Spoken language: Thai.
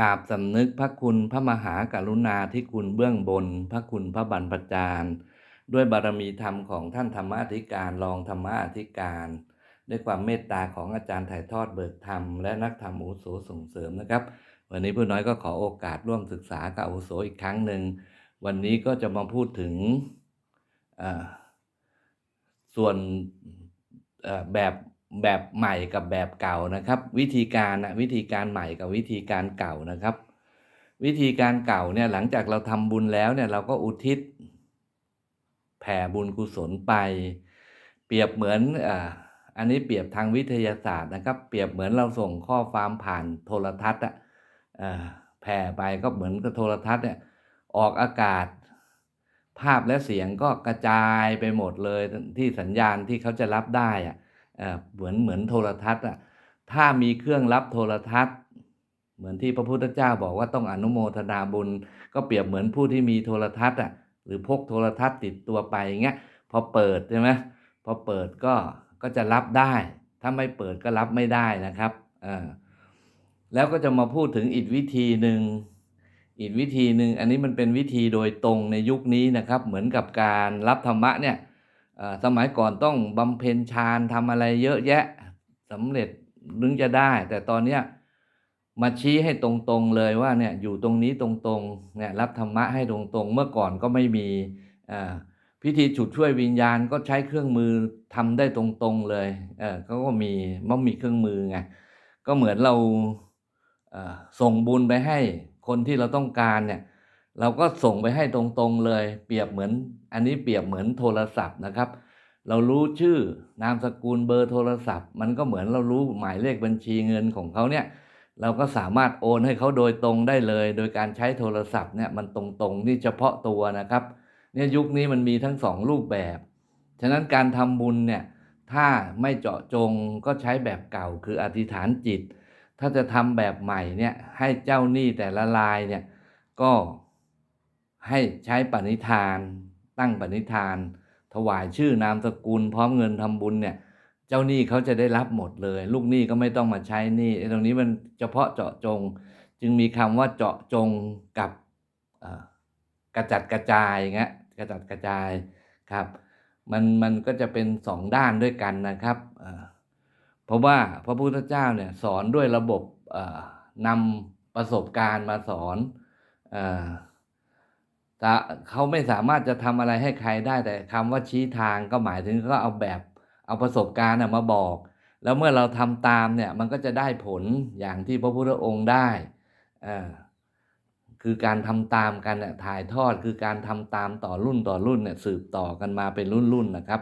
กราบสำนึกพระคุณพระมหากรุณาธิคุณเบื้องบน พระคุณพระบรรพจารย์ด้วยบารมีธรรมของท่านธรรมอธิการรองธรรมอธิการ ด้วยความเมตตาของอาจารย์ถ่ายทอดเบิกธรรมและนักธรรมอุโสส่งเสริมนะครับ วันนี้ผู้น้อยก็ขอโอกาสร่วมศึกษากับอุโสอีกครั้งหนึ่งวันนี้ก็จะมาพูดถึงส่วนแบบ แบบใหม่กับแบบเก่านะครับ วิธีการนะวิธีการใหม่กับวิธีการเก่านะครับ วิธีการเก่าเนี่ยหลังจากเราทำบุญแล้วเนี่ยเราก็อุทิศ แผ่บุญกุศลไป เปรียบเหมือนอ่าอันนี้เปรียบทางวิทยาศาสตร์นะครับ เปรียบเหมือนเราส่งข้อความผ่านโทรทัศน์อะแผ่ไปก็เหมือนกับโทรทัศน์เนี่ยออกอากาศ ภาพและเสียงก็กระจายไปหมดเลยที่สัญญาณที่เขาจะรับได้อะ เหมือนเหมือนโทรทัศน์อะถ้ามีเครื่องรับโทรทัศน์ เหมือนที่พระพุทธเจ้าบอกว่าต้องอนุโมทนาบุญ ก็เปรียบเหมือนผู้ที่มีโทรทัศน์อะหรือพกโทรทัศน์ติดตัวไปอย่างเงี้ยพอเปิดใช่ไหมพอเปิดก็ก็จะรับได้ ถ้าไม่เปิดก็รับไม่ได้นะครับอ่าแล้วก็จะมาพูดถึงอีกวิธีหนึ่งอีกวิธีหนึ่งอันนี้มันเป็นวิธีโดยตรงในยุคนี้นะครับ เหมือนกับการรับธรรมะเนี่ย สมัยก่อนต้องบำเพ็ญฌานทำอะไรเยอะแยะสำเร็จถึงจะได้ แต่ตอนเนี้ยมาชี้ให้ตรงๆเลยว่าเนี่ยอยู่ตรงนี้ตรงๆเนี่ยรับธรรมะให้ตรงๆ เมื่อก่อนก็ไม่มีพิธีฉุดช่วยวิญญาณก็ใช้เครื่องมือทำได้ตรงๆเลยเออเขาก็มีมันมีเครื่องมือไงก็เหมือนเราเส่งบุญไปให้คนที่เราต้องการเนี่ย เราก็ส่งไปให้ตรงๆเลย เปรียบเหมือน อันนี้เปรียบเหมือนโทรศัพท์นะครับ เรารู้ชื่อนามสกุลเบอร์โทรศัพท์ มันก็เหมือนเรารู้หมายเลขบัญชีเงินของเขาเนี่ยเราก็สามารถโอนให้เขาโดยตรงได้เลย โดยการใช้โทรศัพท์เนี่ยมันตรงๆนี่เฉพาะตัวนะครับเนี่ยยุคนี้มันมีทั้งสองรูปแบบ ฉะนั้นการทำบุญเนี่ยถ้าไม่เจาะจงก็ใช้แบบเก่าคืออธิษฐานจิต ถ้าจะทำแบบใหม่เนี่ยให้เจ้าหนี้แต่ละรายเนี่ยก็ ให้ใช้ปณิธาน ตั้งปณิธาน ถวายชื่อนามสกุล พร้อมเงินทำบุญเนี่ย เจ้าหนี้เขาจะได้รับหมดเลย ลูกหนี้ก็ไม่ต้องมาใช้หนี้ไอ้ตรงนี้มันเฉพาะเจาะจง จึงมีคำว่าเจาะจงกับกระจัดกระจายเงี้ยกระจัดกระจายครับ มันมันก็จะเป็นสองด้านด้วยกันนะครับเพราะว่าพระพุทธเจ้าเนี่ยสอนด้วยระบบนำประสบการณ์มาสอนอ เขาไม่สามารถจะทำอะไรให้ใครได้แต่คำว่าชี้ทางก็หมายถึงก็เอาแบบเอาประสบการณ์มาบอก แล้วเมื่อเราทำตามเนี่ยมันก็จะได้ผลอย่างที่พระพุทธองค์ได้อ่อคือการทำตามกันเนี่ยถ่ายทอดคือการทำตามต่อรุ่นต่อรุ่นเนี่ยสืบต่อกันมาเป็นรุ่นๆนะครับ